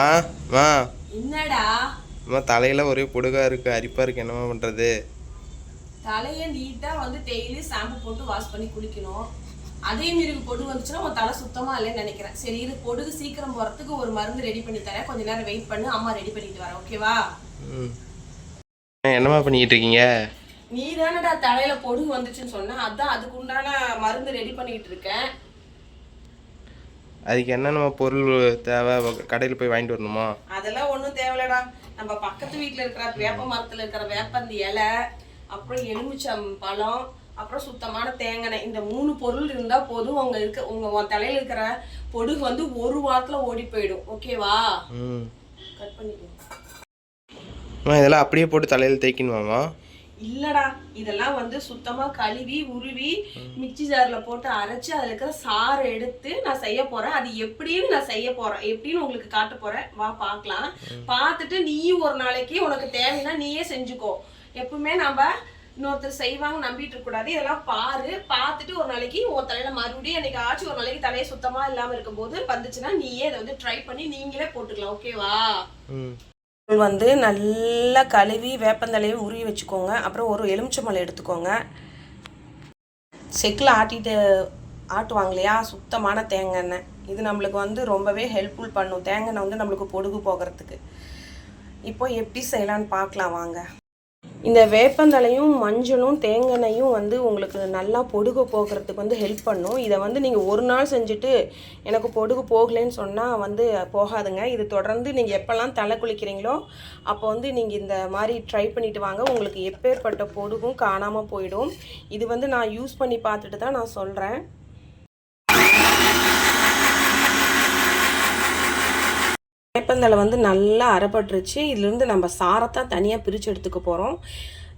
ஆ மா என்னடா? அம்மா தலையில ஒரே பொடுகா இருக்கு. அரிப்பா இருக்கு. என்னம்மா பண்றது? தலைய நீட்டா வந்து டெய்லி ஷாம்பு போட்டு வாஷ் பண்ணி குளிக்கணும். அதே மீறி பொடுகு வந்துச்சுன்னா உன் தலை சுத்தமா இல்லைன்னு நினைக்கிறேன். சரி இது பொடுகு சீக்கிரம் போறதுக்கு ஒரு மருந்து ரெடி பண்ணி தரேன். கொஞ்ச நேரம் வெயிட் பண்ணு. அம்மா ரெடி பண்ணிட்டு வரேன். ஓகேவா ம். என்னம்மா பண்ணிக்கிட்டு இருக்கீங்க? நீ தானடா தலையில பொடுகு வந்துச்சுன்னு சொன்ன. அதான் அதுக்கு உண்டான மருந்து ரெடி பண்ணிட்டு இருக்கேன். அதுக்கு என்னென்ன பொருள் தேவை? கடையில் போய் வாங்கிட்டு வரணுமா? அதெல்லாம் ஒண்ணும் தேவையில்லடா. நம்ம பக்கத்து வீட்ல இருக்கிற வேப்ப மரத்துல இருக்கிற வேப்பந்தி இலை அப்புறம் எலுமிச்சம் பழம் அப்புறம் சுத்தமான தேங்காய் இந்த மூணு பொருள் இருந்தா போதும். உங்க இருக்க உங்க உன் தலையில இருக்கிற பொடுகு வந்து ஒரு வாரத்துல ஓடி போயிடும். ஓகேவா கட் பண்ணிக்கோ. இதெல்லாம் அப்படியே போட்டு தலையில் தேய்க்கணுமாம்மா? இல்லடா இதெல்லாம் வந்து சுத்தமா கழுவி உருவி மிக்சி ஜார்ல போட்டு அரைச்சு அதுல இருக்கிற சாறை எடுத்து நான் செய்ய போறேன். அது எப்படின்னு நான் செய்ய போறேன். எப்படின்னு உங்களுக்கு காட்ட போறேன். வா பார்க்கலாம். பார்த்துட்டு நீயும் ஒரு நாளைக்கு உனக்கு தேவைன்னா நீயே செஞ்சுக்கோ. எப்பவுமே நம்ம இன்னொருத்தர் செய்வாங்க நம்பிட்டு கூடாது. இதெல்லாம் பாரு. பார்த்துட்டு ஒரு நாளைக்கு உன் தலையில மறுபடியும் என்னைக்கு ஆச்சு ஒரு நாளைக்கு தலையை சுத்தமா இல்லாம இருக்கும்போது வந்துச்சுன்னா நீயே இதை வந்து ட்ரை பண்ணி நீங்களே போட்டுக்கலாம். ஓகேவா வந்து நல்லா கழுவி வேப்பந்தலையை உருவி வச்சுக்கோங்க. அப்புறம் ஒரு எலுமிச்சம்பழம் எடுத்துக்கோங்க. செக்கில் ஆட்டிட்டு ஆட்டுவாங்க இல்லையா? சுத்தமான தேங்காய் எண்ணெய். இது நம்மளுக்கு வந்து ரொம்பவே ஹெல்ப்ஃபுல் பண்ணும். தேங்காய் எண்ணெய் வந்து நம்மளுக்கு பொடுகு போகிறதுக்கு. இப்போ எப்படி செய்யலாம்னு பார்க்கலாம். வாங்க. இந்த வேப்பந்தலையும் மஞ்சளும் தேங்காய்யும் வந்து உங்களுக்கு நல்லா பொடுகு போகிறதுக்கு வந்து ஹெல்ப் பண்ணும். இதை வந்து நீங்கள் ஒரு நாள் செஞ்சுட்டு எனக்கு பொடுகு போகலைன்னு சொன்னால் வந்து போகாதுங்க. இது தொடர்ந்து நீங்கள் எப்போல்லாம் தலை குளிக்கிறீங்களோ அப்போ வந்து நீங்கள் இந்த மாதிரி ட்ரை பண்ணிட்டு வாங்க. உங்களுக்கு எப்பேற்பட்ட பொடுகும் காணாமல் போயிடும். இது வந்து நான் யூஸ் பண்ணி பார்த்துட்டு தான் நான் சொல்கிறேன் வேப்பந்தலை வந்து நல்லா அரைப்பட்டுருச்சு இதுலேருந்து நம்ம சாரத்தான் தனியாக பிரித்து எடுத்துக்க போகிறோம்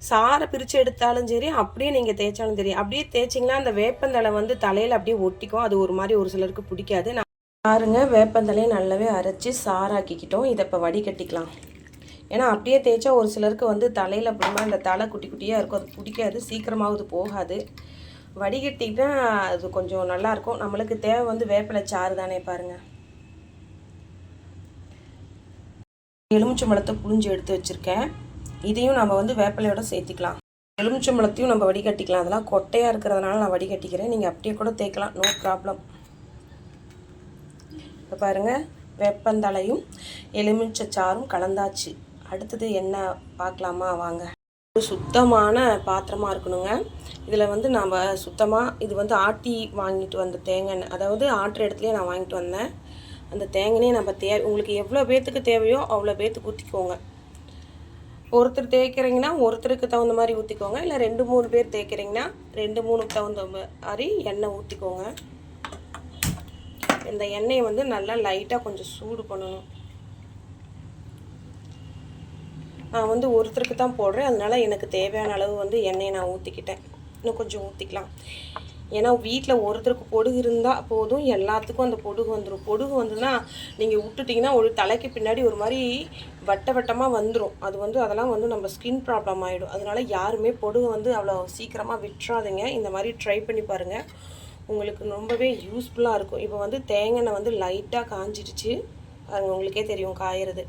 சாரை பிரித்து எடுத்தாலும் சரி அப்படியே நீங்கள் தேய்ச்சாலும் சரி அப்படியே தேய்ச்சிங்கன்னா அந்த வேப்பந்தலை வந்து தலையில் அப்படியே ஒட்டிக்கும். அது ஒரு மாதிரி ஒரு சிலருக்கு பிடிக்காது. நான் பாருங்க வேப்பந்தலையை நல்லாவே அரைச்சி சாராக்கிக்கிட்டோம் இதை இப்போ வடிகட்டிக்கலாம். ஏன்னா அப்படியே தேய்ச்சா ஒரு சிலருக்கு வந்து தலையில் அப்படிமா இந்த தலை குட்டி குட்டியாக இருக்கும். அது பிடிக்காது. சீக்கிரமாவது போகாது. வடிகட்டிங்கன்னா அது கொஞ்சம் நல்லாயிருக்கும் நம்மளுக்கு தேவை வந்து வேப்பிலை சாறு தானே பாருங்கள் எலுமிச்சம்பழத்தை புழிஞ்சு எடுத்து வச்சுருக்கேன். இதையும் நம்ம வந்து வேப்பிலையோட சேர்த்திக்கலாம். எலுமிச்சம்பழத்தையும் நம்ம வடிகட்டிக்கலாம். அதெல்லாம் கொட்டையாக இருக்கிறதுனால நான் வடிகட்டிக்கிறேன். நீங்கள் அப்படியே கூட தேய்க்கலாம். நோ ப்ராப்ளம் இப்போ பாருங்கள் வேப்பந்தலையும் எலுமிச்சச்சாரும் கலந்தாச்சு. அடுத்தது என்ன பார்க்கலாமா? வாங்க. ஒரு சுத்தமான பாத்திரமாக இருக்கணுங்க. இதில் வந்து நாம் சுத்தமாக இது வந்து ஆட்டி வாங்கிட்டு வந்த தேங்காய் எண்ணெய். அதாவது ஆட்டுற இடத்துலையே நான் வாங்கிட்டு வந்தேன். அந்த தேங்காயே நம்ம தே உங்களுக்கு எவ்வளோ பேர்த்துக்கு தேவையோ அவ்வளோ பேர்த்துக்கு ஊற்றிக்கோங்க ஒருத்தர் தேய்க்கிறீங்கன்னா ஒருத்தருக்கு தகுந்த மாதிரி ஊற்றிக்கோங்க இல்லை ரெண்டு மூணு பேர் தேய்க்கிறீங்கன்னா ரெண்டு மூணுக்கு தகுந்த மாதிரி எண்ணெய் ஊற்றிக்கோங்க இந்த எண்ணெயை வந்து நல்லா லைட்டாக கொஞ்சம் சூடு பண்ணணும். நான் வந்து ஒருத்தருக்கு தான் போடுறேன். அதனால எனக்கு தேவையான அளவு வந்து எண்ணெயை நான் ஊற்றிக்கிட்டேன் இன்னும் கொஞ்சம் ஊற்றிக்கலாம் ஏன்னா வீட்டில் ஒருத்தருக்கு பொடுகு இருந்தால் போதும் எல்லாத்துக்கும் அந்த பொடுகு வந்துடும் பொடுகு வந்ததுன்னா நீங்கள் விட்டுட்டிங்கன்னா ஒரு தலைக்கு பின்னாடி ஒரு மாதிரி வட்ட வட்டமாக வந்துடும் அது வந்து அதெல்லாம் வந்து நம்ம ஸ்கின் ப்ராப்ளம் ஆகிடும் அதனால யாருமே பொடுகு வந்து அவ்வளோ சீக்கிரமாக விட்டுறாதீங்க. இந்த மாதிரி ட்ரை பண்ணி பாருங்கள் உங்களுக்கு ரொம்பவே யூஸ்ஃபுல்லாக இருக்கும். இப்போ வந்து தேங்காய் வந்து லைட்டாக காஞ்சிடுச்சு. அது உங்களுக்கே தெரியும் காயறது.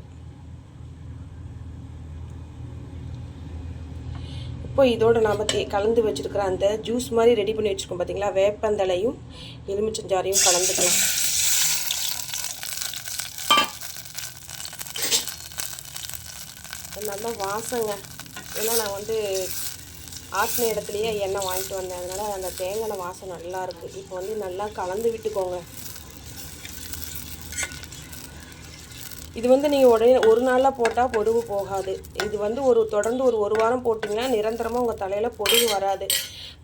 இப்போ இதோட நாம் தே கலந்து வச்சுருக்கிற அந்த ஜூஸ் மாதிரி ரெடி பண்ணி வச்சுருக்கோம் பார்த்தீங்களா வேப்பந்தலையும் எலுமிச்சஞ்சாரையும் கலந்துக்கலாம். நல்லா வாசங்க. ஏன்னா நான் வந்து ஆட்டின இடத்துலையே எண்ணெய் வாங்கிட்டு வந்தேன். அதனால் அந்த தேங்காய் வாசம் நல்லா இருக்குது இப்போ வந்து நல்லா கலந்து விட்டுக்கோங்க. இது வந்து நீங்கள் உடனே ஒரு நாளில் போட்டால் பொடுகு போகாது. இது வந்து ஒரு தொடர்ந்து ஒரு ஒரு வாரம் போட்டிங்கன்னா நிரந்தரமாக உங்கள் தலையில் பொடுகு வராது.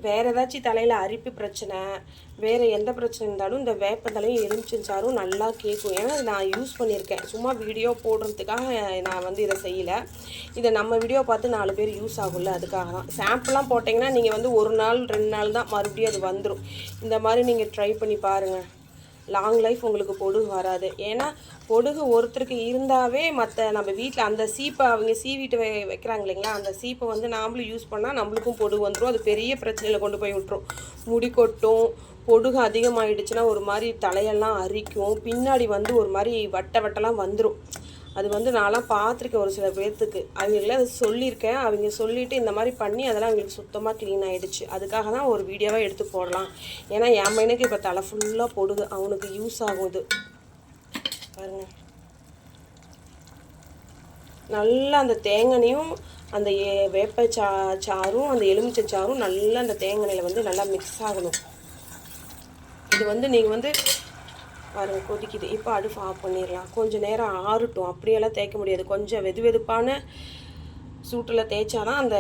வேறு ஏதாச்சும் தலையில் அரிப்பு பிரச்சனை வேறு எந்த பிரச்சனை இருந்தாலும் இந்த வேப்பந்தலையும் எலுமிச்சஞ்சாரும் நல்லா கேட்கும் ஏன்னா இது நான் யூஸ் பண்ணியிருக்கேன். சும்மா வீடியோ போடுறதுக்காக நான் வந்து இதை செய்யலை. இதை நம்ம வீடியோ பார்த்து நாலு பேர் யூஸ் ஆகும்ல அதுக்காக தான். சாம்பிளாக போட்டிங்கன்னா நீங்கள் வந்து ஒரு நாள் ரெண்டு நாள் தான் மறுபடியும் அது வந்துடும் இந்த மாதிரி நீங்கள் ட்ரை பண்ணி பாருங்கள் லாங் லைஃப் உங்களுக்கு பொடுகு வராது. ஏன்னா பொடுகு ஒருத்தருக்கு இருந்தாவே மற்ற நம்ம வீட்டில் அந்த சீப்பை அவங்க சீவிட்டு வை வைக்கிறாங்க இல்லைங்களா? அந்த சீப்பை வந்து நாமளும் யூஸ் பண்ணால் நம்மளுக்கும் பொடுகு வந்துடும் அது பெரிய பிரச்சனையில் கொண்டு போய் விட்டுரும். முடி கொட்டும் பொடுகு அதிகமாகிடுச்சுன்னா ஒரு மாதிரி தலையெல்லாம் அரிக்கும். பின்னாடி வந்து ஒரு மாதிரி வட்ட வட்டெல்லாம் வந்துடும் அது வந்து நான்லாம் பார்த்துருக்கேன் ஒரு சில பேர்த்துக்கு. அவங்கள அதை சொல்லியிருக்கேன். அவங்க சொல்லிவிட்டு இந்த மாதிரி பண்ணி அதெல்லாம் அவங்களுக்கு சுத்தமாக க்ளீன் ஆகிடுச்சு அதுக்காக தான் ஒரு வீடியோவாக எடுத்து போடலாம். ஏன்னா என் பையனுக்கு இப்போ தலை ஃபுல்லாக போடுது. அவனுக்கு யூஸ் ஆகும் இது. பாருங்கள் நல்லா அந்த தேங்காயும் அந்த ஏ- வேப்ப சா சாறும் அந்த எலுமிச்சை சாறும் நல்லா அந்த தேங்காயில் வந்து நல்லா மிக்ஸ் ஆகணும். இது வந்து நீங்கள் வந்து பாருங்க கொதிக்குது. இப்போ அடுப்பு ஆஃப் பண்ணிடலாம். கொஞ்சம் நேரம் ஆறட்டும். அப்படியெல்லாம் தேய்க்க முடியாது. கொஞ்சம் வெது வெதுப்பான சூட்டில் தேய்ச்சாதான் அந்த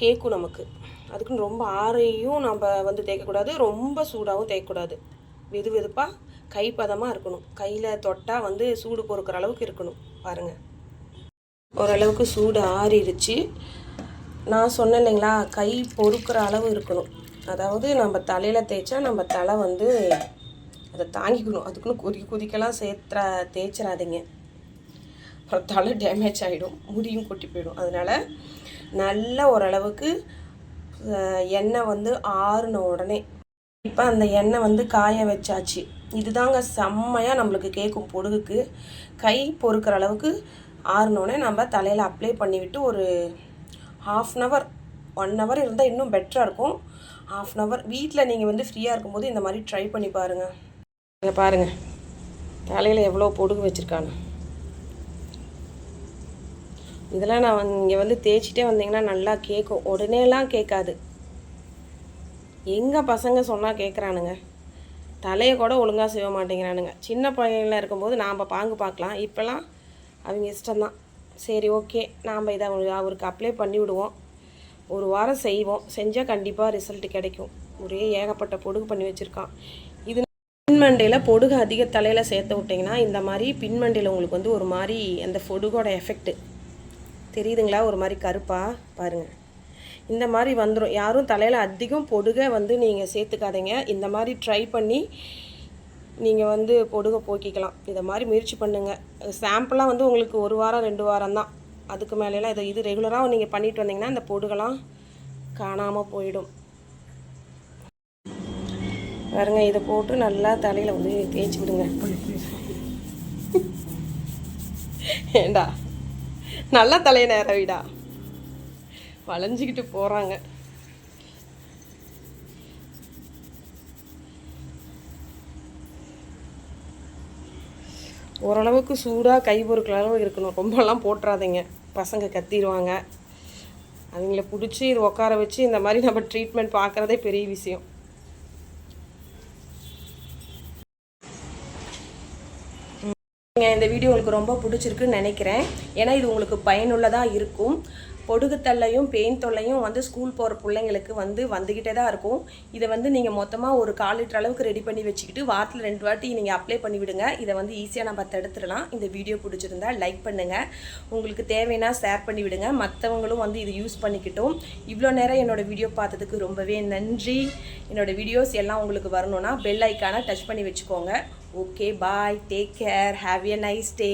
கேக்கும் நமக்கு. அதுக்குன்னு ரொம்ப ஆறையும் நம்ம வந்து தேய்க்கக்கூடாது. ரொம்ப சூடாகவும் தேய்க்கக்கூடாது. வெது வெதுப்பாக கைப்பதமாக இருக்கணும். கையில் தொட்டால் வந்து சூடு பொறுக்கிற அளவுக்கு இருக்கணும். பாருங்கள் ஓரளவுக்கு சூடு ஆறிடுச்சு. நான் சொன்னேன் இல்லைங்களா கை பொறுக்கிற அளவு இருக்கணும். அதாவது நம்ம தலையில் தேய்ச்சா நம்ம தலை வந்து அதை தாங்கிக்கணும். அதுக்குன்னு கொதி கொதிக்கலாம் சேர்த்துற தேய்ச்சிடாதீங்க அப்புறம் தலை டேமேஜ் ஆகிடும் முடியும் கொட்டி போயிடும். அதனால் நல்ல ஓரளவுக்கு எண்ணெய் வந்து ஆறுன உடனே இப்போ அந்த எண்ணெய் வந்து காய வச்சாச்சு. இதுதாங்க செம்மையாக நம்மளுக்கு கேட்கும் பொடுகுக்கு. கை பொறுக்கிற அளவுக்கு ஆறுனோடனே நம்ம தலையில் அப்ளை பண்ணிவிட்டு ஒரு half an hour one hour இருந்தால் இன்னும் பெட்டராக இருக்கும். ஹாஃப் அன் ஹவர் வீட்டில் நீங்கள் வந்து ஃப்ரீயாக இருக்கும்போது இந்த மாதிரி ட்ரை பண்ணி பாருங்கள் இங்கே பாருங்கள் தலையில் எவ்வளோ பொடுகு வச்சுருக்கானு. இதெல்லாம் நான் இங்கே வந்து தேய்ச்சிட்டே வந்தீங்கன்னா நல்லா கேட்கும் உடனேலாம் கேட்காது. எங்கள் பசங்க சொன்னால் கேட்குறானுங்க தலையை கூட ஒழுங்காக செய்ய மாட்டேங்கிறானுங்க. சின்ன பையனில் இருக்கும்போது நாம் பாங்கு பார்க்கலாம் இப்போல்லாம் அவங்க இஷ்டம்தான். சரி ஓகே. நாம் இதை அவருக்கு அப்ளை பண்ணி விடுவோம். ஒரு வாரம் செய்வோம். செஞ்சால் கண்டிப்பாக ரிசல்ட் கிடைக்கும். ஒரே ஏகப்பட்ட பொடுகு பண்ணி வச்சுருக்கான். பின்மண்டையில் பொடுகு அதிக தலையில் சேர்த்து விட்டிங்கன்னா இந்த மாதிரி பின்மண்டையில் உங்களுக்கு வந்து ஒரு மாதிரி அந்த பொடுகோட எஃபெக்ட்டு தெரியுதுங்களா? ஒரு மாதிரி கருப்பாக பாருங்கள் இந்த மாதிரி வந்துடும் யாரும் தலையில் அதிகம் பொடுகை வந்து நீங்கள் சேர்த்துக்காதீங்க. இந்த மாதிரி ட்ரை பண்ணி நீங்கள் வந்து பொடுகை போக்கிக்கலாம். இதை மாதிரி முயற்சி பண்ணுங்கள் சாம்பிளாக வந்து உங்களுக்கு ஒரு வாரம் ரெண்டு வாரம் தான். அதுக்கு மேலேலாம் இதை இது ரெகுலராக நீங்கள் பண்ணிட்டு வந்தீங்கன்னா இந்த பொடுகெல்லாம் காணாமல் போயிடும். பாருங்க இதை போட்டு நல்லா தலையில் வந்து தேய்ச்சி விடுங்க. ஏண்டா? நல்லா தலையை நேரவிடா வளைஞ்சிக்கிட்டு போகிறாங்க ஓரளவுக்கு சூடாக கை பொறுக்கிற அளவு இருக்கணும். ரொம்பலாம் போட்டுறாதீங்க. பசங்க கத்திடுவாங்க. அவங்கள பிடிச்சி இது உட்கார வச்சு இந்த மாதிரி நம்ம ட்ரீட்மெண்ட் பார்க்குறதே பெரிய விஷயம். இந்த வீடியோ உங்களுக்கு ரொம்ப பிடிச்சிருக்குன்னு நினைக்கிறேன். ஏன்னா இது உங்களுக்கு பயனுள்ளதாக இருக்கும். பொடுகு தொல்லையும் பெயின் தொல்லையும் வந்து ஸ்கூல் போகிற பிள்ளைங்களுக்கு வந்து வந்துக்கிட்டே தான் இருக்கும். இதை வந்து நீங்கள் மொத்தமாக ஒரு கால் லிட்டர் அளவுக்கு ரெடி பண்ணி வச்சுக்கிட்டு வாரத்தில் ரெண்டு வாட்டி நீங்கள் அப்ளை பண்ணி விடுங்க. இதை வந்து ஈஸியாக நம்ம தடுத்துடலாம். இந்த வீடியோ பிடிச்சிருந்தா லைக் பண்ணுங்கள் உங்களுக்கு தேவைன்னா ஷேர் பண்ணி விடுங்க. மற்றவங்களும் வந்து இது யூஸ் பண்ணிக்கிட்டோம். இவ்வளோ நேரம் என்னோடய வீடியோ பார்த்ததுக்கு ரொம்பவே நன்றி. என்னோடய வீடியோஸ் எல்லாம் உங்களுக்கு வரணும்னா பெல் ஐக்கானை டச் பண்ணி வச்சுக்கோங்க. Okay bye take care have a nice day